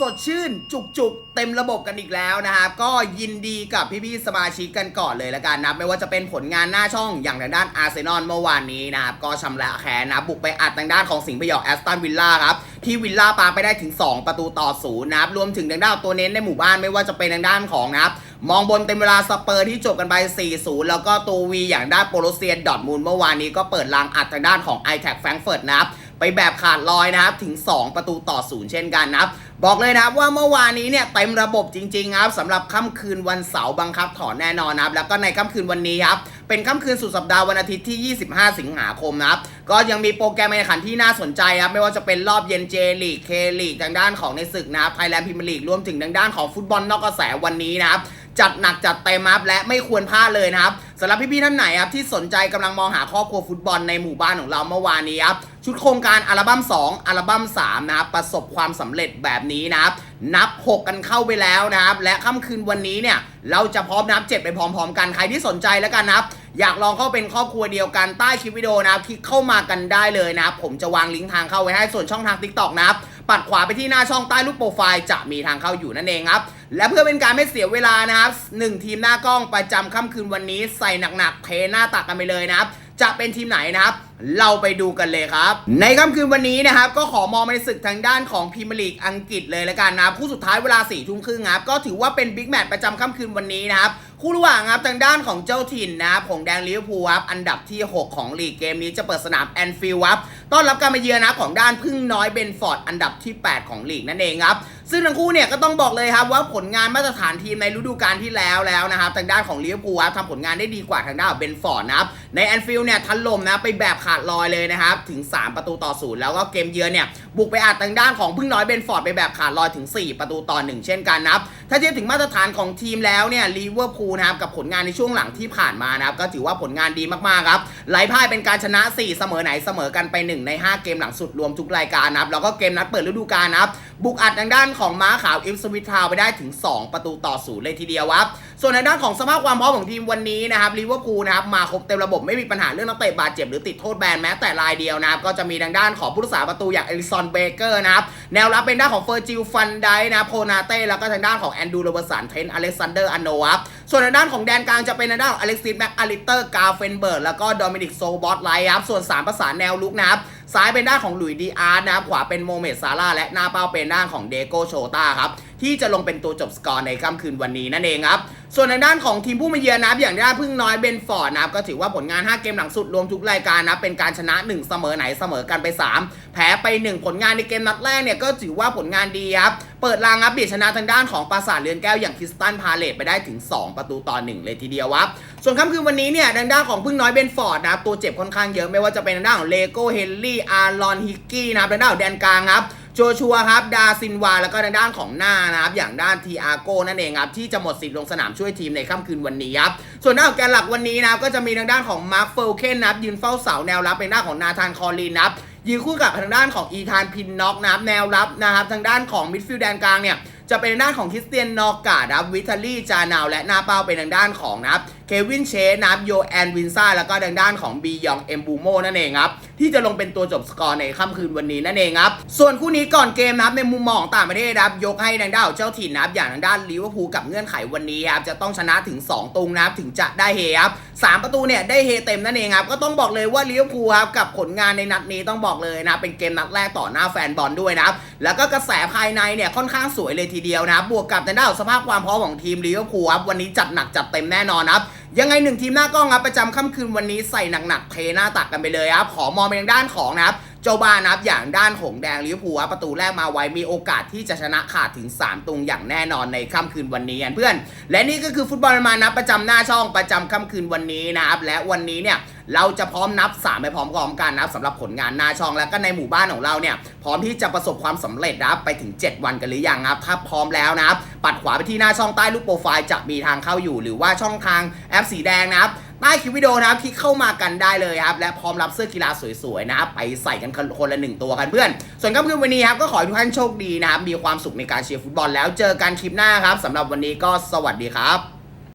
สดชื่นจุกๆ เต็มระบบกันอีกแล้วนะครับ ก็ยินดีกับพี่ๆสมาชิกกันก่อนเลยละกันนะไม่ว่าจะเป็นผลงานหน้าช่องอย่างทางด้านอาร์เซนอลเมื่อวานนี้นะครับ ก็ชำระแค้นนะบุกไปอัดทางด้านของสิงห์พยองแอสตันวิลล่าครับที่วิลล่าปาไปได้ถึง 2 ประตูต่อศูนย์นะครับ รวมถึงทางด้านตัวเน้นในหมู่บ้านไม่ว่าจะเป็นทางด้านของนะครับมองบนเต็มเวลาสเปอร์ที่จบกันไป 4-0 แล้วก็ตัววีอย่างด้านโปโลเซียนดอทมูลเมื่อวานนี้ก็เปิดรางอัดทางด้านของ i t แทแฟรงเฟิร์ตนะครับ ไปแบบขาดลอยนะครับถึง 2 ประตูต่อศูนย์เช่นกันนะครับบอกเลยนะครับว่าเมื่อวานนี้เนี่ยเต็มระบบจริงๆครับสำหรับค่ำคืนวันเสาร์บังคับถอนแน่นอนนะครับแล้วก็ในค่ำคืนวันนี้ครับเป็นค่ำคืนสุดสัปดาห์วันอาทิตย์ที่ 25 สิงหาคมนะครับก็ยังมีโปรแกรมในขันที่น่าสนใจครับไม่ว่าจะเป็นรอบเย็นเจลีกเคลีกทางด้านของในศึกนะครับไทยแลนด์พรีเมียร์ลีกรวมถึงทางด้านของฟุตบอลนอกกระแสวันนี้นะครับจัดหนักจัดเต็มครับและไม่ควรพลาดเลยนะครับ สำหรับพี่ๆท่านไหนครับที่สนใจกำลังมองหาครอบครัวฟุตบอลในหมู่บ้านของเราเมื่อวานนี้ครับชุดโครงการอัลบั้ม 2 อัลบั้ม3นะครับประสบความสำเร็จแบบนี้นะครับนับ 6 กันเข้าไปแล้วนะครับและค่ำคืนวันนี้เนี่ยเราจะพร้อมนับ 7 ไปพร้อมๆ กันใครที่สนใจแล้วกันนะครับอยากลองเข้าเป็นครอบครัวเดียวกันใต้คลิปวิดีโอนะครับคลิกเข้ามากันได้เลยนะครับผมจะวางลิงก์ทางเข้าไว้ให้ส่วนช่องทาง TikTok นะครับ ปัดขวาไปที่หน้าช่องใต้รูปโปรไฟล์จะมีทางเข้าอยู่นั่นเองครับ และเพื่อเป็นการไม่เสียเวลานะครับหนึ่งทีมหน้ากล้องประจำค่ำคืนวันนี้ใส่หนักๆเทหน้าตักกันไปเลยนะครับจะเป็นทีมไหนนะครับ เราไปดูกันเลยครับ ในค่ำคืนวันนี้นะครับ ก็ขอมองไปในศึกทางด้านของพรีเมียร์ลีกอังกฤษเลยละกันนะครับคู่สุดท้ายเวลา4ี่ทุ่มครึ่งครับ ก็ถือว่าเป็นบิ๊กแมตช์ประจำค่ำคืนวันนี้นะครับ คู่ระหว่างครับทางด้านของเจ้าถิ่นนะครับของแดงลิเวอร์พูลครับอันดับที่ 6 ของลีกเกมนี้จะเปิดสนามแอนฟิลด์ครับ ต้อนรับการมาเยือนนะของด้านพึ่งน้อยเบนฟอร์ดอันดับที่ 8 ของลีกนั่นเองครับ ซึ่งทั้งคู่เนี่ยก็ต้องบอกเลยครับว่าผลงานมาตรฐานทีมในฤดูกาลที่แล้วแล้วนะครับทางด้านของลิเวอร์พูลครับทำผลงานได้ดีกว่าทางด้านของเบนฟอร์ดนะครับในแอนฟิลด์เนี่ยทันลมนะไปแบบขาดลอยเลยนะครับถึง 3 ประตูต่อศูนย์แล้วก็เกมเยือนเนี่ยบุกไปอัดทางด้านของพึ่งน้อยเบนฟอร์ดไปแบบขาดลอยถึง 4 ประตูต่อ 1 เช่นกันนะครับถ้าเทียบถึงมาตรฐานของทีมแล้วเนี่ยลิเวอร์พูลนะครับกับผลงานในช่วงหลังที่ผ่านมานะครับก็ถือว่าผลงานดีมากๆครับไหลพ่ายเป็นการชนะ 4 เสมอไหนเสมอกันไป 1 ใน 5 เกมหลังสุดรวมทุกรายการนะครับแล้วก็เกมนัดเปิดฤดูกาลนะครับ บุกอัดทางด้านของม้าขาวอิฟสวิตทาวไปได้ถึง 2 ประตูต่อศูนย์เลยทีเดียวครับส่วนในด้านของสภาพความพร้อมของทีมวันนี้นะครับลิเวอร์พูลนะครับมาครบเต็มระบบไม่มีปัญหาเรื่องนักเตะบาดเจ็บหรือติดโทษแบนแม้แต่รายเดียวนะครับก็จะมีทางด้านของผู้รักษาประตูอย่างเอลิซอนเบเกอร์นะครับแนวรับเป็นด้านของเฟอร์จิลฟันไดนะโพนาเต้แล้วก็ทางด้านของแอนดูโรเบอร์สันเทนอเล็กซานเดอร์อันโนครับส่วนทางด้านของแดนกลางจะเป็นทางด้านของอเล็กซิสแม็กอาริเตอร์กาเฟนเบิร์ดแล้วก็โดมินิกโซบอตไลท์ครับส่วนสามประสานแนวลุกนะครับ ซ้ายเป็นด้านของหลุยดีอาร์นะครับ ขวาเป็นโมเมดซาร่าและหน้าเป้าเป็นด้านของเดโกโชตาครับ ที่จะลงเป็นตัวจบสกอร์ในค่ำคืนวันนี้นั่นเองครับ ส่วนทางด้านของทีมผู้มาเยือนนะครับอย่างด้านพึ่งน้อยเบนฟอร์ดนะครับก็ถือว่าผลงาน 5 เกมหลังสุดรวมทุกรายการนะเป็นการชนะ 1 เสมอไหนเสมอกันไป 3 แพ้ไป 1 ผลงานในเกมนัดแรกเนี่ยก็ถือว่าผลงานดีครับเปิดรางครับเบียชนะทางด้านของปราสาทเรือนแก้วอย่างคริสตันพาเลตไปได้ถึง 2 ประตูต่อ1เลยทีเดียวครับ ส่วนค่ำคืนวันนี้เนี่ยทางด้านของพึ่งน้อยเบนฟอร์ดนะครับตัวเจ็บค่อนข้างเยอะไม่ว่าจะเป็นทางด้านของเลโก้เฮนรี่อารอนฮิกกี้นะครับทางด้านของแดนกลางครับโจชัวครับดาซินวา แล้วก็ในด้านของหน้านะครับ อย่างด้านทีอาโกนั่นเองครับ ที่จะหมดสิทธิ์ลงสนามช่วยทีมในค่ำคืนวันนี้ครับ ส่วนด้านของแกนหลักวันนี้นะครับ ก็จะมีทางด้านของมาร์คเฟลเคนนะครับยืนเฝ้าเสาแนวรับเป็นด้านของนาธานคอรีนนะครับยืนคู่กับทางด้านของอีธานพินน็อกนะครับแนวรับนะครับ ทางด้านของมิดฟิลด์แดนกลางเนี่ยจะเป็นทางด้านของคริสเตียนนอกาดครับวิทาลีจานาวและหน้าเป้าเป็นทางด้านของนะครับ เควินเชสนะครับโยแอนวินซ่าแล้วก็ทางด้านของบียองเอมบูโมนั่นเองครับ ที่จะลงเป็นตัวจบสกอร์ในค่ำคืนวันนี้นั่นเองครับ ส่วนคู่นี้ก่อนเกมนะครับในมุมมองต่างประเทศครับยกให้ทางด้านเจ้าถิ่นนะครับอย่างทางด้านลิเวอร์พูลกับเงื่อนไขวันนี้ครับจะต้องชนะถึง 2ตุงนะครับถึงจะได้เฮครับสามประตูเนี่ยได้เฮเต็มนั่นเองครับก็ต้องบอกเลยว่าลิเวอร์พูลครับกับผลงานในนัดนี้ต้องบอกเลยนะเป็นเกมนัดแรกต่อหน้าแฟนบอลด้วยนะครับแล้วก็กระแสภายในเนี่ยค่อนข้างสวยเลยทีเดียวนะครับบวกกับทางด้านสภาพความพร้อมของทีมลิเวอร์พูลครับวันนี้จัดหนักจัดเต็มแน่นอนครับยังไงหนึ่งทีมหน้ากล้องครับประจำค่ำคืนวันนี้ใส่หนักๆเทหน้าตักกันไปเลยครับขอมองไปทางด้านของนะครับ เจ้าบ้านนะครับอย่างด้านหงแดงลิเวอร์พูลประตูแรกมาไวมีโอกาสที่จะชนะขาดถึง 3ตุงอย่างแน่นอนในค่ำคืนวันนี้เพื่อน และนี่ก็คือฟุตบอลมานะประจำหน้าช่องประจำค่ำคืนวันนี้นะครับและวันนี้เนี่ยเราจะพร้อมนับ 3 ไปพร้อมๆกันนะครับสำหรับผลงานหน้าช่องแล้วก็ในหมู่บ้านของเราเนี่ยพร้อมที่จะประสบความสำเร็จนะครับไปถึง 7 วันกันหรือยังครับถ้าพร้อมแล้วนะครับปัดขวาไปที่หน้าช่องใต้รูปโปรไฟล์จะมีทางเข้าอยู่ หรือว่าช่องทางแอปสีแดงนะครับ ใต้คลิปวิดีโอนะครับคลิกเข้ามากันได้เลยครับและพร้อมรับเสื้อกีฬาสวยๆนะครับไปใส่กันคนละหนึ่งตัวกันเพื่อน ส่วนค่ำคืนวันนี้ครับก็ขอให้ทุกท่านโชคดีนะครับมีความสุขในการเชียร์ฟุตบอลแล้วเจอกันคลิปหน้าครับสำหรับวันนี้ก็สวัสดีครับ